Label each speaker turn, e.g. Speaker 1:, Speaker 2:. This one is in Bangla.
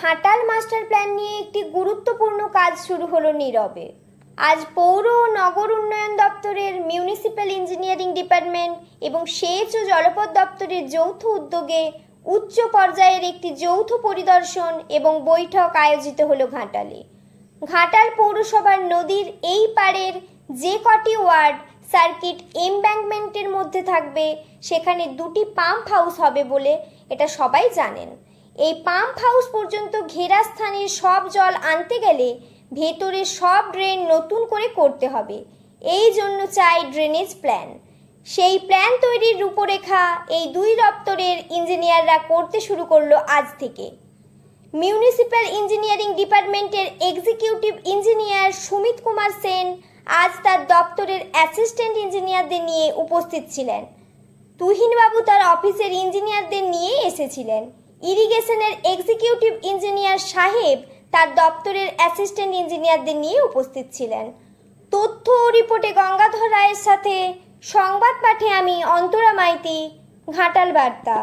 Speaker 1: ঘাটাল মাস্টার প্ল্যান নিয়ে একটি গুরুত্বপূর্ণ কাজ শুরু হলো নীরবে। আজ পৌর ও নগর উন্নয়ন দপ্তরের মিউনিসিপ্যাল ইঞ্জিনিয়ারিং ডিপার্টমেন্ট এবং সেচ ও জলপথ দপ্তরের যৌথ উদ্যোগে উচ্চ পর্যায়ের একটি যৌথ পরিদর্শন এবং বৈঠক আয়োজিত হলো ঘাটালে। ঘাটাল পৌরসভার নদীর এই পাড়ের যে কটি ওয়ার্ড সার্কিট এমব্যাঙ্কমেন্টের মধ্যে থাকবে, সেখানে দুটি পাম্প হাউস হবে বলে এটা সবাই জানেন। এই পাম্প হাউস পর্যন্ত ঘেরা স্থানের সব জল আনতে গেলে ভেতরে সব ড্রেন নতুন করে করতে হবে। এই জন্য চাই ড্রেনেজ প্ল্যান। সেই প্ল্যান তৈরির রূপরেখা এই দুই দপ্তরের ইঞ্জিনিয়াররা করতে শুরু করল আজ থেকে। মিউনিসিপ্যাল ইঞ্জিনিয়ারিং ডিপার্টমেন্টের এক্সিকিউটিভ ইঞ্জিনিয়ার সুমিত কুমার সেন আজ তার দপ্তরের অ্যাসিস্ট্যান্ট ইঞ্জিনিয়ারদের নিয়ে উপস্থিত ছিলেন। তুহিনবাবু তার অফিসের ইঞ্জিনিয়ারদের নিয়ে এসেছিলেন। ইরিগেশনের এক্সিকিউটিভ ইঞ্জিনিয়ার সাহেব তার দপ্তরের অ্যাসিস্ট্যান্ট ইঞ্জিনিয়ারদের নিয়ে উপস্থিত ছিলেন। তথ্য রিপোর্টে গঙ্গাধর রায়ের সাথে সংবাদ পাঠে আমি অন্তরা মাইতি, ঘাটাল বার্তা।